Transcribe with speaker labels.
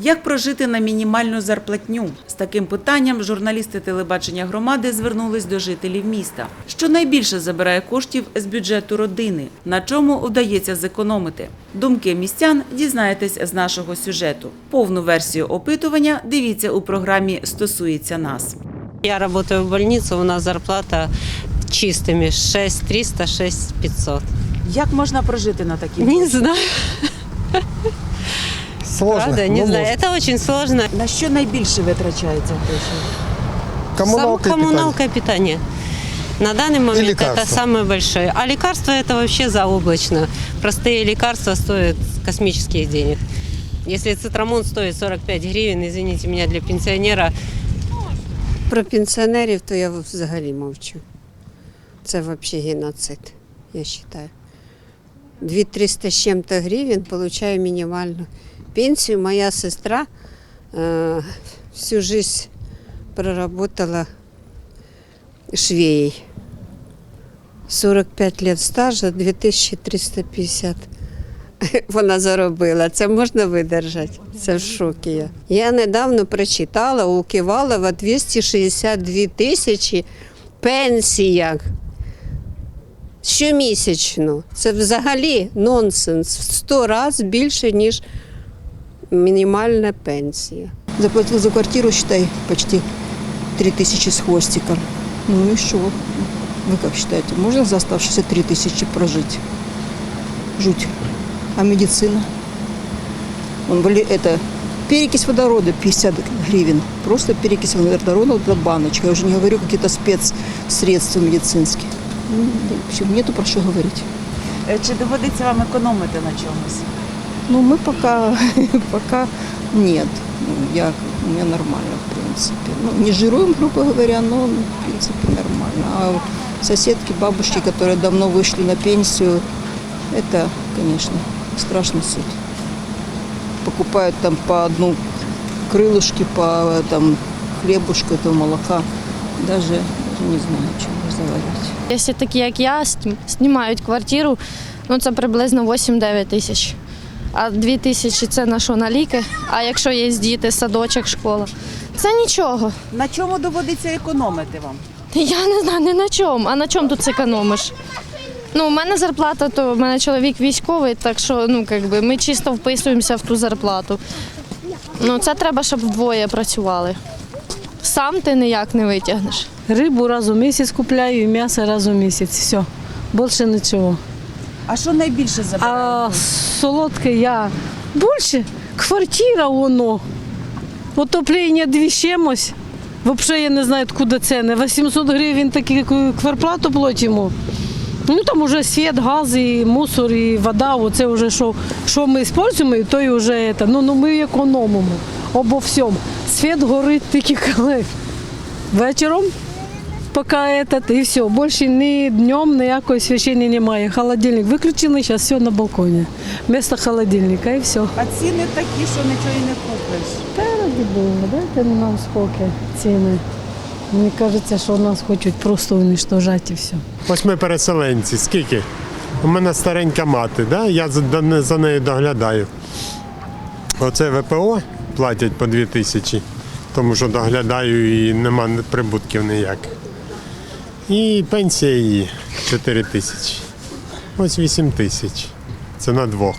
Speaker 1: Як прожити на мінімальну зарплатню? З таким питанням журналісти телебачення громади звернулись до жителів міста. Що найбільше забирає коштів з бюджету родини? На чому вдається зекономити? Думки містян дізнаєтесь з нашого сюжету. Повну версію опитування дивіться у програмі Стосується нас.
Speaker 2: Я работаю в больнице, у нас зарплата чистыми 6 300, 6 500.
Speaker 1: Як можна прожити на такі
Speaker 2: Не знаю,
Speaker 3: Сложно.
Speaker 2: правда, не
Speaker 3: но
Speaker 2: знаю.
Speaker 3: можно.
Speaker 2: Это очень сложно.
Speaker 1: На що найбільше витрачається грошей?
Speaker 3: Коммуналка,
Speaker 2: Сам-
Speaker 3: и
Speaker 2: коммуналка и питание. На данный момент это
Speaker 3: лекарства.
Speaker 2: самое большое. А лекарства это вообще заоблачно. Простые лекарства стоят космических денег. Если цитрамон стоит 45 гривен, извините меня, для пенсионера
Speaker 4: Про пенсіонерів то я взагалі мовчу. Це взагалі геноцид, я вважаю. 2-300 з чим-то гривень получаю мінімальну пенсію. Моя сестра е, всю жизнь проработала швеей. 45 лет стажа, 2350 вона заробила. Це можна видержати. Це в шокі я. Я недавно прочитала у Кивалова 262 тисячі пенсія. Щомісячно. Це взагалі нонсенс. В 100 разів більше, ніж мінімальна пенсія.
Speaker 5: Заплатил за квартиру, считай, почти 3000 с хвостиком. Ну и что? Вы как считаете, можно за оставшиеся 3000 прожить? Жуть. А медицина? Он были это перекись водорода 50 гривен. Просто перекись водорода для баночка. Я уже не говорю какие-то спецсредства медицинские. Ну, в общем, нету про что говорить.
Speaker 1: Е, Чи доводиться вам економити на чомусь?
Speaker 5: Ну, мы пока, пока нет. Ну, Я, у меня нормально, в принципе. Ну, не жируем, грубо говоря, но, в принципе, нормально. А соседки, бабушки, которые давно вышли на пенсию, это, конечно, страшный суд. Покупают там по одну крылышки, по там, хлебушку этого молока. Даже, даже не знаю, о чем разговаривать.
Speaker 6: Якщо такі, як я, сні- знімають квартиру, ну це приблизно 8-9 тисяч. А 2 тисячі це на що на ліки. А якщо є діти, садочок, школа, це нічого.
Speaker 1: На чому доводиться економити вам?
Speaker 6: Я не знаю, не на чому. А на чому тут економиш? Ну, у мене зарплата, то у мене чоловік військовий, так що ну, как би, ми чисто вписуємося в ту зарплату. Ну, це треба, щоб вдвоє працювали. Сам ти ніяк не витягнеш.
Speaker 7: Рибу раз у місяць купляю і м'ясо раз у місяць. Все. Більше нічого.
Speaker 1: А що найбільше забирає?
Speaker 7: А солодке я більше квартира воно. Отоплення дві чимось. Взагалі я не знаю, откуда ціни. 800 гривень такі кварплату платимо. Ну там вже світ, газ, і мусор, і вода. Оце вже що, що ми використовуємо, то і вже це. Ну, ну ми економимо обо всьому. Світ горить тільки коли вечором. Поки этот, і все. Більше ні днем ніякої свячення немає. Холодильник виключили, зараз все на балконі. Вместо холодильника і все.
Speaker 1: А ціни такі, що нічого і не купиш.
Speaker 7: Та раді Бога, дайте нам спокій ціни. Мені кажеться, що нас хочуть просто уничтожати і все.
Speaker 3: Ось ми переселенці. Скільки? У мене старенька мати, да? я за, за нею доглядаю. Оце ВПО платять по 2 тисячі, тому що доглядаю і нема прибутків ніяких. І пенсія її 4 тисячі. Ось 8 тисяч. Це на двох.